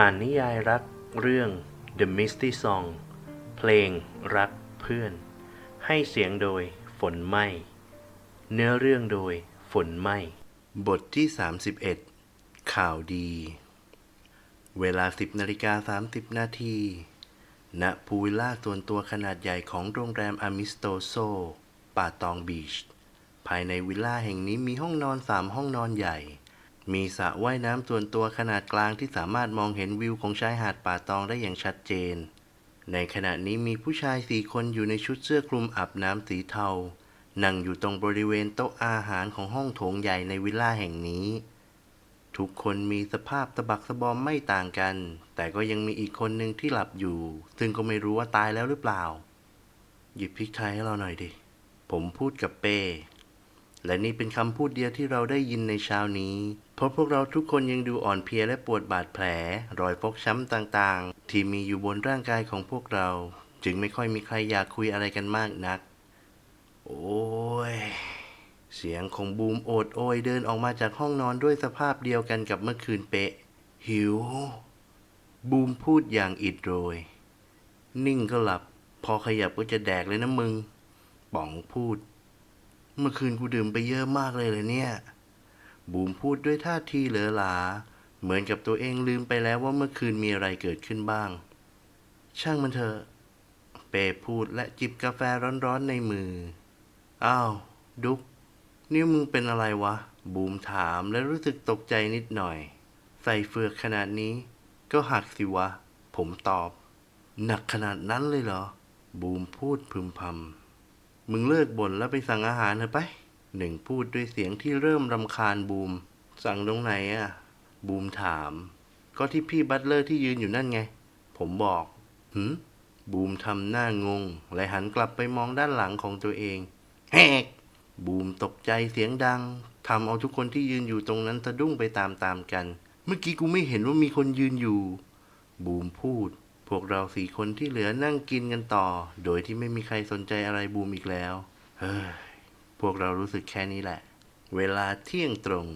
อ่านนิยายรักเรื่อง The Misty Song เพลงรักเพื่อน ให้เสียงโดยฝนไหมเนื้อเรื่องโดยฝนไหมบทที่ 31 ข่าวดี เวลา 10นาฬิกา30 นาทีณพูวิลล่าส่วนตัวขนาดใหญ่ของโรงแรมอามิสโตโซ ป่าตองบีช ภายในวิลล่าแห่งนี้มีห้องนอนสามห้องนอนใหญ่ มีสระว่ายน้ำส่วนตัวขนาดกลางที่สามารถมองเห็นวิวของชายหาดป่าตองได้อย่างชัดเจน ในขณะนี้มีผู้ชายสี่คนอยู่ในชุดเสื้อคลุมอาบน้ำสีเทา นั่งอยู่ตรงบริเวณโต๊ะอาหารของห้องโถงใหญ่ในวิลล่าแห่งนี้ ทุกคนมีสภาพตะบักสะบอมไม่ต่างกัน แต่ก็ยังมีอีกคนหนึ่งที่หลับอยู่ ซึ่งก็ไม่รู้ว่าตายแล้วหรือเปล่า หยิบพริกไทยให้เราหน่อยดิ ผมพูดกับเป้ และนี่เป็นคำพูดเดียวที่เราได้ยินในเช้านี้ เพราะพวกเราทุกคนยังดูอ่อนเพลียและปวดบาดแผล รอยฟกช้ำต่างๆ ที่มีอยู่บนร่างกายของพวกเรา จึงไม่ค่อยมีใครอยากคุยอะไรกันมากนัก โอ้ย เสียงของบูมโอดโอยเดินออกมาจากห้องนอนด้วยสภาพเดียวกันกับเมื่อคืนเป๊ะ หิว บูมพูดอย่างอิดโรย นิ่งก็หลับ พอขยับก็จะแดกเลยนะมึง ป๋องพูด เมื่อคืนกูดื่มไปเยอะมากเลยเลยเนี่ย บูมพูดด้วยท่าทีเหลอหลา เหมือนกับตัวเองลืมไปแล้วว่าเมื่อคืนมีอะไรเกิดขึ้นบ้าง ช่างมันเถอะ เปพูดและจิบกาแฟร้อนๆในมือ อ้าว ดุ๊กนิ้วมึงเป็นอะไรวะ บูมถามและรู้สึกตกใจนิดหน่อย ใส่เฟือกขนาดนี้ ก็หักสิวะ ผมตอบ หนักขนาดนั้นเลยเหรอ บูมพูดพึมพำมึงเลิกบ่นแล้วไปสั่งอาหารเถอะไป หนึ่งพูดด้วยเสียงที่เริ่มรำคาญบูม สั่งตรงไหนอะบูมถาม ก็ที่พี่บัตเลอร์ที่ยืนอยู่นั่นไง ผมบอกหืมบูมทำหน้างง และหันกลับไปมองด้านหลังของตัวเองแฮกบูมตกใจเสียงดังทำเอาทุกคนที่ยืนอยู่ตรงนั้นสะดุ้งไปตามๆกัน เมื่อกี้กูไม่เห็นว่ามีคนยืนอยู่ บูมพูด พวกเราสี่คนที่เหลือนั่งกินกันต่อ โดยที่ไม่มีใครสนใจอะไรบูมอีกแล้ว เฮ้ พวกเรารู้สึกแค่นี้แหละ เวลาเที่ยงตรง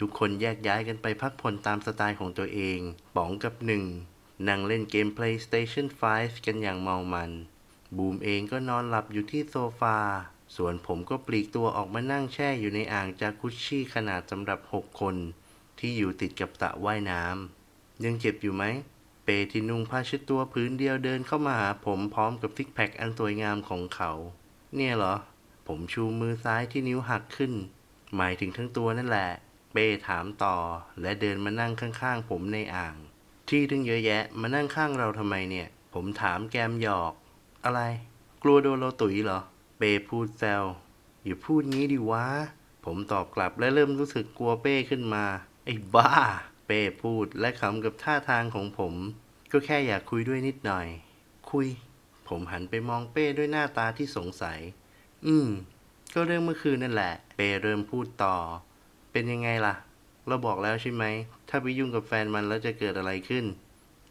ทุกคนแยกย้ายกันไปพักผ่อนตามสไตล์ของตัวเอง ป๋องกับหนึ่งนั่งเล่นเกม PlayStation 5 กันอย่างเมามัน บูมเองก็นอนหลับอยู่ที่โซฟา ส่วนผมก็ปลีกตัวออกมานั่งแช่อยู่ในอ่างจากุชชี่ขนาดสำหรับ 6 คน ที่อยู่ติดกับสระว่ายน้ำยังเจ็บอยู่ไหม เปที่นุ่งผ้าเช็ดตัวพื้นเดียวเดินเข้ามาหาผมพร้อมกับซิกแพคอันสวยงามของเขา เนี่ยเหรอ ผมชูมือซ้ายที่นิ้วหักขึ้น หมายถึงทั้งตัวนั่นแหละ เป้ถามต่อ และเดินมานั่งข้างๆ ผมในอ่าง ที่ตั้งเยอะแยะมานั่งข้างเราทำไมเนี่ย ผมถามแกมหยอก อะไร กลัวโดนเราตุ๋ยเหรอ เป้พูดแซวอย่าพูดงี้ดิวะ ผมตอบกลับและเริ่มรู้สึกกลัวเป้ขึ้นมา ไอ้บ้า เป้พูดและขำกับท่าทางของผม ก็แค่อยากคุยด้วยนิดหน่อย คุย ผมหันไปมองเป้ด้วยหน้าตาที่สงสัย อืม ก็เรื่องเมื่อคืนนั่นแหละ เปเริ่มพูดต่อ เป็นยังไงล่ะ เราบอกแล้วใช่ไหม ถ้าไปยุ่งกับแฟนมันแล้วจะเกิดอะไรขึ้น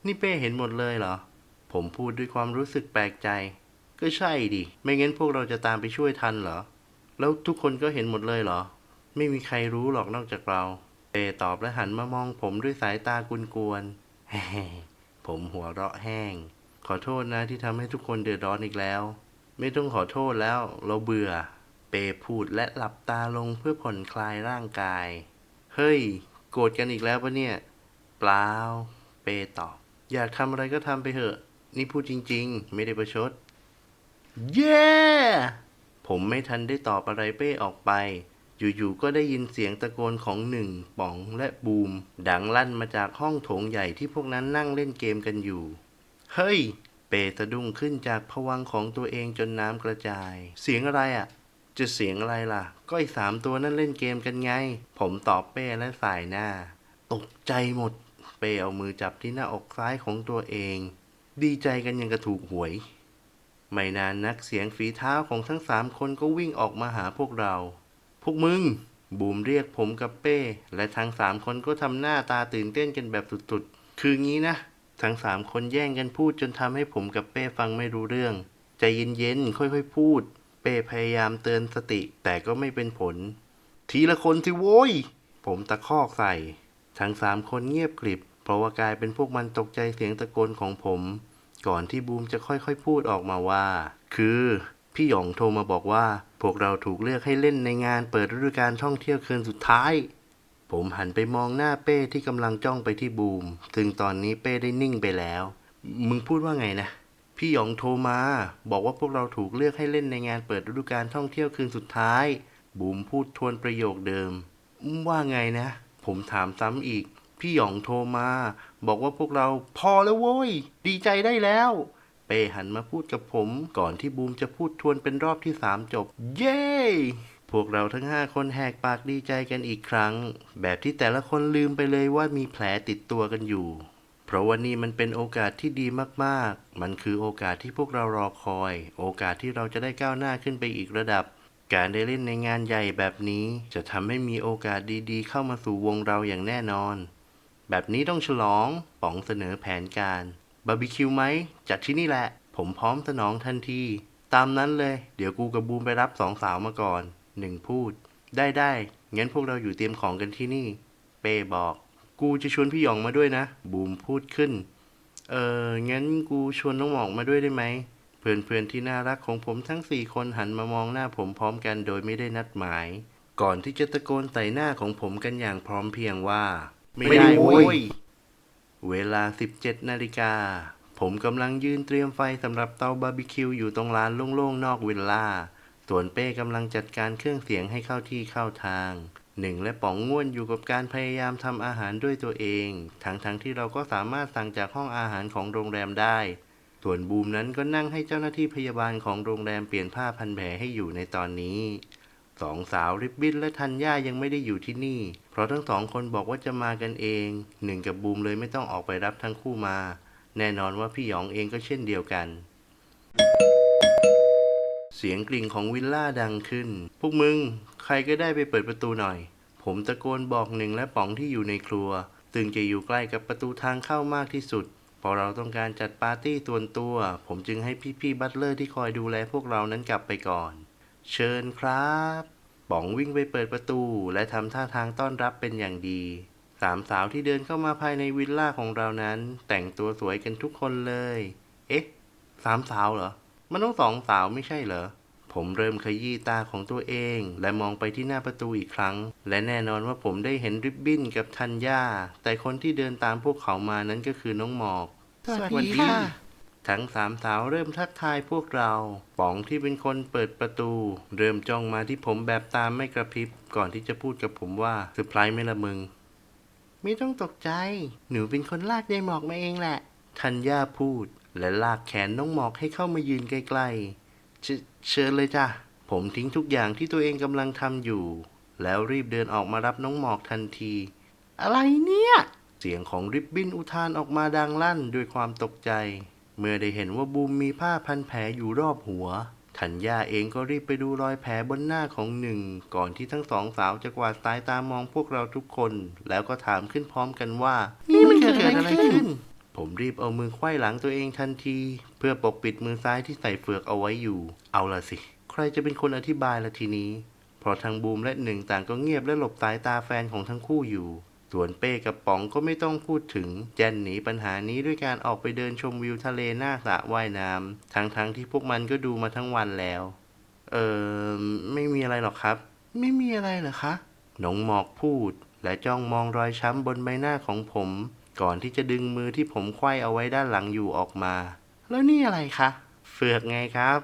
นี่เป้เห็นหมดเลยเหรอ ผมพูดด้วยความรู้สึกแปลกใจ ก็ใช่ดิ ไม่งั้นพวกเราจะตามไปช่วยทันเหรอ แล้วทุกคนก็เห็นหมดเลยเหรอ ไม่มีใครรู้หรอกนอกจากเรา เปตอบและหันมามองผมด้วยสายตากุนๆผมหัวเราะแห้ง ขอโทษนะที่ทำให้ทุกคนเดือดร้อนอีกแล้ว ไม่ต้องขอโทษแล้ว เราเบื่อ เปพูดและหลับตาลงเพื่อผ่อนคลายร่างกาย เฮ้ย โกรธกันอีกแล้วปะเนี่ย เปล่า เปตอบ อยากทำอะไรก็ทำไปเถอะ นี่พูดจริง ๆ ไม่ได้ประชด เย้ผมไม่ทันได้ตอบอะไรเป้ออกไป อยู่ๆ ก็ได้ยินเสียงตะโกนของหนึ่งป๋องและบูม ดังลั่นมาจากห้องโถงใหญ่ที่พวกนั้นนั่งเล่นเกมกันอยู่ เฮ้ย เปสะดุ้งขึ้นจากผวังของตัวเองจนน้ำกระจาย เสียงอะไรอะ่ะ จะเสียงอะไรล่ะ ก็ไอสามตัวนั่นเล่นเกมกันไง ผมตอบเป้และสายหน้า ตกใจหมด เป้เอามือจับที่หน้าอกซ้ายของตัวเอง ดีใจกันยังกระถูกหวย ไม่นานนักเสียงฝีเท้าของทั้งสามคนก็วิ่งออกมาหาพวกเรา พวกมึง บูมเรียกผมกับเป้ และทั้งสามคนก็ทำหน้าตาตื่นเต้นกันแบบสุดๆ คืองี้นะ ทั้งสามคนแย่งกันพูดจนทำให้ผมกับเป้ฟังไม่รู้เรื่อง ใจเย็นๆ ค่อยๆ พูด เป้พยายามเตือนสติแต่ก็ไม่เป็นผล ทีละคนสิโว้ย ผมตะคอกใส่ ทั้งสามคนเงียบกริบ เพราะว่ากลายเป็นพวกมันตกใจเสียงตะโกนของผม ก่อนที่บูมจะค่อยๆ พูดออกมาว่า คือ พี่หยองโทรมาบอกว่า พวกเราถูกเลือกให้เล่นในงานเปิดฤดูกาลท่องเที่ยวคืนสุดท้าย ผมหันไปมองหน้าเป้ที่กำลังจ้องไปที่บูม ซึ่งตอนนี้เป้ได้นิ่งไปแล้ว มึงพูดว่าไงนะ พี่หยองโทรมา บอกว่าพวกเราถูกเลือกให้เล่นในงานเปิดฤดูกาลท่องเที่ยวคืนสุดท้าย บูมพูดทวนประโยคเดิม ว่าไงนะ ผมถามซ้ำอีก พี่หยองโทรมา บอกว่าพวกเราพอแล้วโว้ย ดีใจได้แล้ว เป้หันมาพูดกับผม ก่อนที่บูมจะพูดทวนเป็นรอบที่สามจบ เย้ พวกเราทั้งห้าคนแหกปากดีใจกันอีกครั้ง แบบที่แต่ละคนลืมไปเลยว่ามีแผลติดตัวกันอยู่ เพราะว่านี่มันเป็นโอกาสที่ดีมากๆ มันคือโอกาสที่พวกเรารอคอย โอกาสที่เราจะได้ก้าวหน้าขึ้นไปอีกระดับ การได้เล่นในงานใหญ่แบบนี้ จะทำให้มีโอกาสดีๆ เข้ามาสู่วงเราอย่างแน่นอน แบบนี้ต้องฉลองป๋องเสนอแผนการบาร์บีคิวไหมจัดที่นี่แหละ ผมพร้อมสนองทันที ตามนั้นเลย เดี๋ยวกูกับบูมไปรับสองสาวมาก่อน หนึ่งพูด ได้ได้งั้นพวกเราอยู่เตรียมของกันที่นี่ เป้บอก กูจะชวนพี่หยองมาด้วยนะ บูมพูดขึ้น เอองั้นกูชวนน้องหมอกมาด้วยได้ไหม เพื่อนๆที่น่ารักของผมทั้งสี่คนหันมามองหน้าผมพร้อมกันโดยไม่ได้นัดหมาย ก่อนที่จะตะโกนใส่หน้าของผมกันอย่างพร้อมเพียงว่า ไม่ได้โว้ยเวลา 17นาฬิกาผมกำลังยืนเตรียมไฟสำหรับเตาบาร์บีคิวอยู่ตรงลานโล่งๆนอกวิลล่า ส่วนเป้กำลังจัดการเครื่องเสียงให้เข้าที่เข้าทางหนึ่งและป๋องง่วนอยู่กับการพยายามทำอาหารด้วยตัวเอง ทั้งๆทที่เราก็สามารถสั่งจากห้องอาหารของโรงแรมได้ ส่วนบูมนั้นก็นั่งให้เจ้าหน้าที่พยาบาลของโรงแรมเปลี่ยนผ้าพันแผลให้อยู่ในตอนนี้สองสาวริบบิ้นและธัญญายังไม่ได้อยู่ที่นี่ เพราะทั้งสองคนบอกว่าจะมากันเอง หนึ่งกับบูมเลยไม่ต้องออกไปรับทั้งคู่มา แน่นอนว่าพี่หยองเองก็เช่นเดียวกัน เสียงกลิ่งของวิลล่าดังขึ้น พวกมึง ใครก็ได้ไปเปิดประตูหน่อย ผมตะโกนบอกหนึ่งและป๋องที่อยู่ในครัวซึ่งจะอยู่ใกล้กับประตูทางเข้ามากที่สุด พอเราต้องการจัดปาร์ตี้ตัวนตัว ผมจึงให้พี่ๆบัตเลอร์ที่คอยดูแลพวกเรานั้นกลับไปก่อน เชิญครับป๋องวิ่งไปเปิดประตู และทำท่าทางต้อนรับเป็นอย่างดี สามสาวที่เดินเข้ามาภายในวิลล่าของเรานั้น แต่งตัวสวยกันทุกคนเลย เอ๊ะ สามสาวเหรอ มันต้องสองสาวไม่ใช่เหรอ ผมเริ่มขยี้ตาของตัวเอง และมองไปที่หน้าประตูอีกครั้ง และแน่นอนว่าผมได้เห็นริบบิ้นกับทัญญาแต่คนที่เดินตามพวกเขามานั้นก็คือน้องหมอก สวัสดีค่ะ ทั้งสามสาวเริ่มทักทายพวกเรา ป๋องที่เป็นคนเปิดประตู เริ่มจ้องมาที่ผมแบบตามไม่กระพริบ ก่อนที่จะพูดกับผมว่าเซอร์ไพรส์ไหม่ละมึง ไม่ต้องตกใจ หนูเป็นคนลากยายหมอกมาเองแหละ ทัญญาพูด และลากแขนน้องหมอกให้เข้ามายืนใกล้ๆเชเชิญเลยจ้ะ ผมทิ้งทุกอย่างที่ตัวเองกำลังทำอยู่ แล้วรีบเดินออกมารับน้องหมอกทันที อะไรเนี่ย เสียงของริบบิ้นอุทานออกมาดังลั่นด้วยความตกใจ เมื่อได้เห็นว่าบูมมีผ้าพันแผลอยู่รอบหัวธัญญาเองก็รีบไปดูรอยแผลบนหน้าของหนึ่ง ก่อนที่ทั้งสองสาวจะกวาดสายตามองพวกเราทุกคน แล้วก็ถามขึ้นพร้อมกันว่า นี่มันเกิดอะไรขึ้น ผมรีบเอามือไขว้หลังตัวเองทันที เพื่อปกปิดมือซ้ายที่ใส่เฟือกเอาไว้อยู่ เอาละสิ ใครจะเป็นคนอธิบายละทีนี้ เพราะทั้งบูมและหนึ่งต่างก็เงียบและหลบสายตาแฟนของทั้งคู่อยู่ ส่วนเป้กับป๋องก็ไม่ต้องพูดถึง แจนหนีปัญหานี้ด้วยการออกไปเดินชมวิวทะเลหน้าสระว่ายน้ำทั้งๆทที่พวกมันก็ดูมาทั้งวันแล้ว เออไม่มีอะไรหรอกครับ ไม่มีอะไรเหรอคะ น้องหมอกพูด และจ้องมองรอยช้ำบนใบหน้าของผม ก่อนที่จะดึงมือที่ผมไขว้เอาไว้ด้านหลังอยู่ออกมา แล้วนี่อะไรคะ เฟือกไงครับ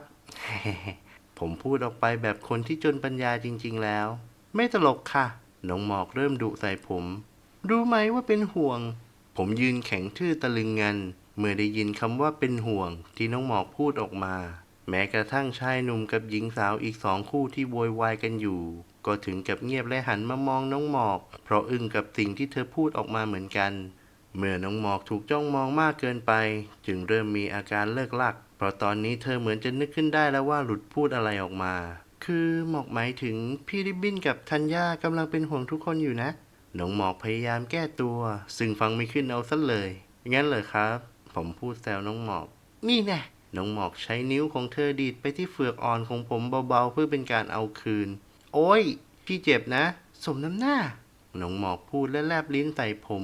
ผมพูดออกไปแบบคนที่จนปัญญาจริง ๆ แล้ว ไม่ตลกค่ะ น้องหมอกเริ่มดุใส่ผม รู้ไหมว่าเป็นห่วง ผมยืนแข็งทื่อตะลึงงัน เมื่อได้ยินคำว่าเป็นห่วง ที่น้องหมอกพูดออกมา แม้กระทั่งชายหนุ่มกับหญิงสาวอีกสองคู่ที่โวยวายกันอยู่ ก็ถึงกับเงียบและหันมามองน้องหมอก เพราะอึ้งกับสิ่งที่เธอพูดออกมาเหมือนกัน เมื่อน้องหมอกถูกจ้องมองมากเกินไป จึงเริ่มมีอาการเลิกลัก เพราะตอนนี้เธอเหมือนจะนึกขึ้นได้แล้วว่าหลุดพูดอะไรออกมา คือหมอกหมายถึงพี่ริบบิ้นกับธัญญากำลังเป็นห่วงทุกคนอยู่นะ น้องหมอกพยายามแก้ตัว ซึ่งฟังไม่ขึ้นเอาซะเลย งั้นเลยครับ ผมพูดแซวน้องหมอก นี่แน่น้องหมอกใช้นิ้วของเธอดีดไปที่เฟือกอ่อนของผมเบาๆ เพื่อเป็นการเอาคืน โอ้ย พี่เจ็บนะ สมน้ำหน้า น้องหมอกพูดและแลบลิ้นใส่ผม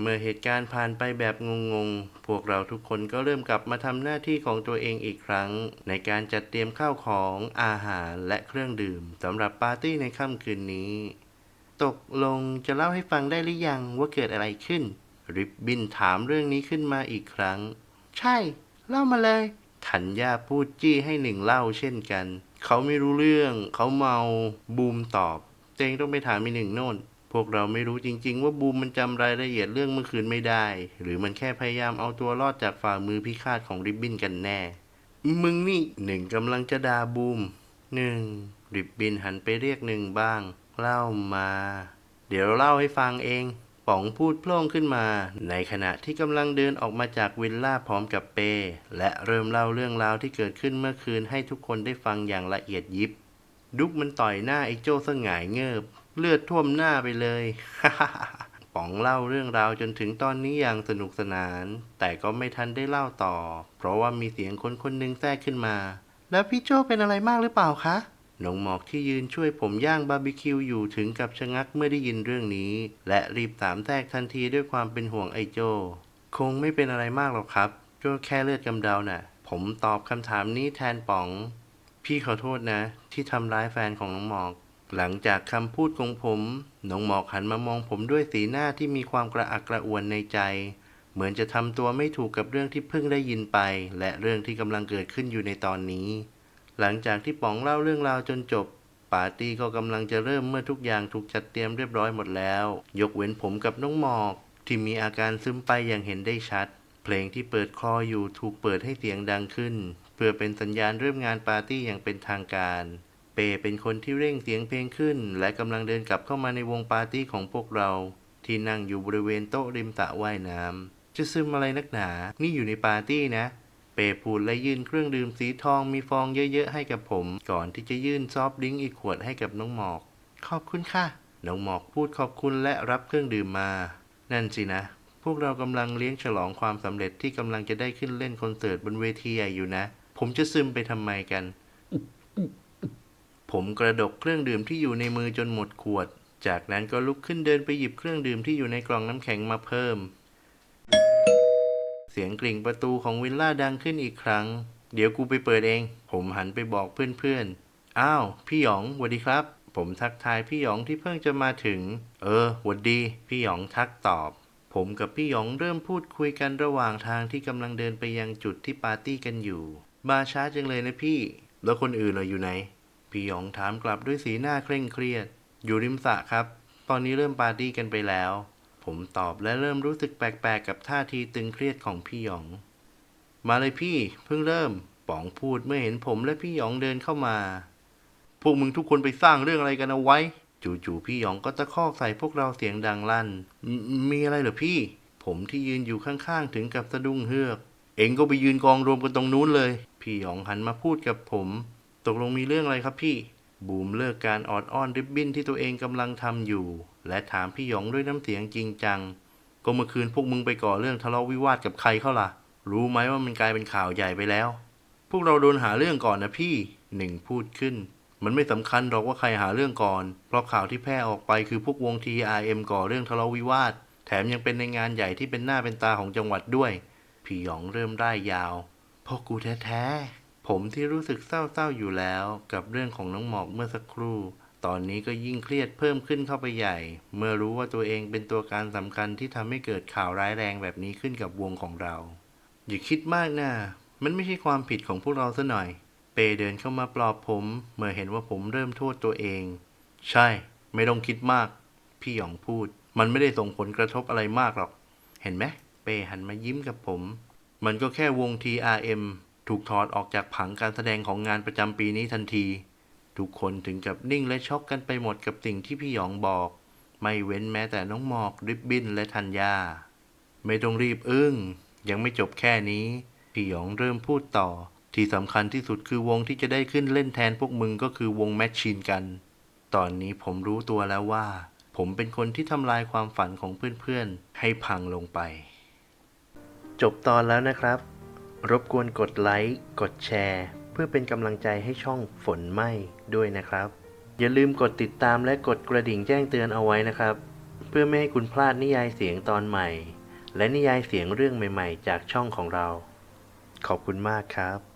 เมื่อเหตุการณ์ผ่านไปแบบงงๆ พวกเราทุกคนก็เริ่มกลับมาทำหน้าที่ของตัวเองอีกครั้ง ในการจัดเตรียมข้าวของอาหารและเครื่องดื่มสำหรับปาร์ตี้ในค่ำคืนนี้ ตกลงจะเล่าให้ฟังได้หรือยังว่าเกิดอะไรขึ้น ริบบินถามเรื่องนี้ขึ้นมาอีกครั้ง ใช่ เล่ามาเลยถัญญาพูดจี้ให้หนึ่งเล่าเช่นกัน เขาไม่รู้เรื่อง เขาเมาบูมตอบเจงต้องไปถามอีหนึ่งโน่น พวกเราไม่รู้จริง ๆ ว่าบูมมันจำรายละเอียดเรื่องเมื่อคืนไม่ได้ หรือมันแค่พยายามเอาตัวรอดจากฝ่ามือพิฆาตของริบบินกันแน่ มึงนี่หนึ่งกำลังจะด่าบูมหนึ่งริบบินหันไปเรียกหนึ่งบ้าง เล่ามา เดี๋ยวเล่าให้ฟังเอง ป๋องพูดโพล่งขึ้นมา ในขณะที่กำลังเดินออกมาจากวิลล่าพร้อมกับเปและเริ่มเล่าเรื่องราวที่เกิดขึ้นเมื่อคืนให้ทุกคนได้ฟังอย่างละเอียดยิบ ดุกมันต่อยหน้าไอ้โจ้สงายเงิบ เลือดท่วมหน้าไปเลย ป๋องเล่าเรื่องราวจนถึงตอนนี้อย่างสนุกสนาน แต่ก็ไม่ทันได้เล่าต่อ เพราะว่ามีเสียงคนคนหนึ่งแทรกขึ้นมา แล้วพี่โจ้เป็นอะไรมากหรือเปล่าคะน้องหมอกที่ยืนช่วยผมย่างบาร์บีคิวอยู่ถึงกับชะงักเมื่อได้ยินเรื่องนี้ และรีบถามแทรกทันทีด้วยความเป็นห่วงไอ้โจ คงไม่เป็นอะไรมากหรอกครับก็แค่เลือดกำเดาน่ะ ผมตอบคำถามนี้แทนป๋อง พี่ขอโทษนะ ที่ทำร้ายแฟนของน้องหมอก หลังจากคำพูดของผม น้องหมอกหันมามองผมด้วยสีหน้าที่มีความกระอักกระอ่วนในใจ เหมือนจะทำตัวไม่ถูกกับเรื่องที่เพิ่งได้ยินไป และเรื่องที่กำลังเกิดขึ้นอยู่ในตอนนี้ หลังจากที่ป๋องเล่าเรื่องราวจนจบ ปาร์ตี้ก็กำลังจะเริ่มเมื่อทุกอย่างถูกจัดเตรียมเรียบร้อยหมดแล้ว ยกเว้นผมกับน้องหมอก ที่มีอาการซึมไปอย่างเห็นได้ชัด เพลงที่เปิดคลออยู่ถูกเปิดให้เสียงดังขึ้น เพื่อเป็นสัญญาณเริ่มงานปาร์ตี้อย่างเป็นทางการ เปเป็นคนที่เร่งเสียงเพลงขึ้น และกำลังเดินกลับเข้ามาในวงปาร์ตี้ของพวกเรา ที่นั่งอยู่บริเวณโต๊ะริมสระว่ายน้ำจะซึมอะไรนักหนา นี่อยู่ในปาร์ตี้นะ เปพูดและยื่นเครื่องดื่มสีทองมีฟองเยอะๆให้กับผม ก่อนที่จะยื่นซอฟต์ดริงก์อีกขวดให้กับน้องหมอก ขอบคุณค่ะ น้องหมอกพูดขอบคุณและรับเครื่องดื่มมา นั่นสินะ พวกเรากำลังเลี้ยงฉลองความสำเร็จที่กำลังจะได้ขึ้นเล่นคอนเสิร์ตบนเวทีใหญ่อยู่นะ ผมจะซึมไปทำไมกัน ผมกระดกเครื่องดื่มที่อยู่ในมือจนหมดขวด จากนั้นก็ลุกขึ้นเดินไปหยิบเครื่องดื่มที่อยู่ในกล่องน้ำแข็งมาเพิ่ม เสียงกริ่งประตูของวิลล่าดังขึ้นอีกครั้ง เดี๋ยวกูไปเปิดเอง ผมหันไปบอกเพื่อนๆ อ้าว พี่หยองหวัดดีครับ ผมทักทายพี่หยองที่เพิ่งจะมาถึง เออหวัดดี พี่หยองทักตอบ ผมกับพี่หยองเริ่มพูดคุยกันระหว่างทางที่กำลังเดินไปยังจุดที่ปาร์ตี้กันอยู่ มาช้าจังเลยนะพี่ แล้วคนอื่นเราอยู่ไหน พี่หยองถามกลับด้วยสีหน้าเคร่งเครียด อยู่ริมสระครับ ตอนนี้เริ่มปาร์ตี้กันไปแล้ว ผมตอบและเริ่มรู้สึกแปลกๆ กับท่าทีตึงเครียดของพี่หยอง มาเลยพี่เพิ่งเริ่ม ป๋องพูดเมื่อเห็นผมและพี่หยองเดินเข้ามา พวกมึงทุกคนไปสร้างเรื่องอะไรกันเอาไว้ จู่ๆพี่หยองก็ตะคอกใส่พวกเราเสียงดังลั่นมมีอะไรเหรอพี่ ผมที่ยืนอยู่ข้างๆถึงกับสะดุ้งเฮือก เองก็ไปยืนกองรวมกันตรงนู้นเลย พี่หยองหันมาพูดกับผม ตกลงมีเรื่องอะไรครับพี่ บูมเลิกการออดอ้อนริบบิ้นที่ตัวเองกำลังทำอยู่ และถามพี่หยองด้วยน้ำเสียงจริงจัง ก็เมื่อคืนพวกมึงไปก่อเรื่องทะเลาะวิวาทกับใครเข้าล่ะ รู้ไหมว่ามันกลายเป็นข่าวใหญ่ไปแล้ว พวกเราโดนหาเรื่องก่อนนะพี่หนึ่งพูดขึ้น มันไม่สำคัญหรอกว่าใครหาเรื่องก่อน เพราะข่าวที่แพร่ออกไปคือพวกวง TRM ก่อเรื่องทะเลาะวิวาท แถมยังเป็นในงานใหญ่ที่เป็นหน้าเป็นตาของจังหวัดด้วย พี่หยองเริ่มได้ยาวพ่อกูแท้ๆ ผมที่รู้สึกเศร้าๆอยู่แล้วกับเรื่องของน้องหมอกเมื่อสักครู่ ตอนนี้ก็ยิ่งเครียดเพิ่มขึ้นเข้าไปใหญ่ เมื่อรู้ว่าตัวเองเป็นตัวการสำคัญที่ทำให้เกิดข่าวร้ายแรงแบบนี้ขึ้นกับวงของเรา อย่าคิดมากนะมันไม่ใช่ความผิดของพวกเราซะหน่อย เปเดินเข้ามาปลอบผม เมื่อเห็นว่าผมเริ่มโทษตัวเอง ใช่ ไม่ต้องคิดมาก พี่หยองพูด มันไม่ได้ส่งผลกระทบอะไรมากหรอก เห็นไหมเปหันมายิ้มกับผม มันก็แค่วง TRM ถูกถอดออกจากผังการแสดงของงานประจำปีนี้ทันที ทุกคนถึงกับนิ่งและช็อกกันไปหมดกับสิ่งที่พี่หยองบอก ไม่เว้นแม้แต่น้องหมอกริบบินและธัญญา ไม่ต้องรีบอึ้ง ยังไม่จบแค่นี้ พี่หยองเริ่มพูดต่อ ที่สำคัญที่สุดคือวงที่จะได้ขึ้นเล่นแทนพวกมึงก็คือวงแมชชีนกัน ตอนนี้ผมรู้ตัวแล้วว่า ผมเป็นคนที่ทำลายความฝันของเพื่อนๆให้พังลงไป จบตอนแล้วนะครับ รบกวนกดไลค์ กดแชร์ เพื่อเป็นกำลังใจให้ช่องฝนไหม้ด้วยนะครับ อย่าลืมกดติดตามและกดกระดิ่งแจ้งเตือนเอาไว้นะครับ เพื่อไม่ให้คุณพลาดนิยายเสียงตอนใหม่ และนิยายเสียงเรื่องใหม่ ๆ จากช่องของเรา ขอบคุณมากครับ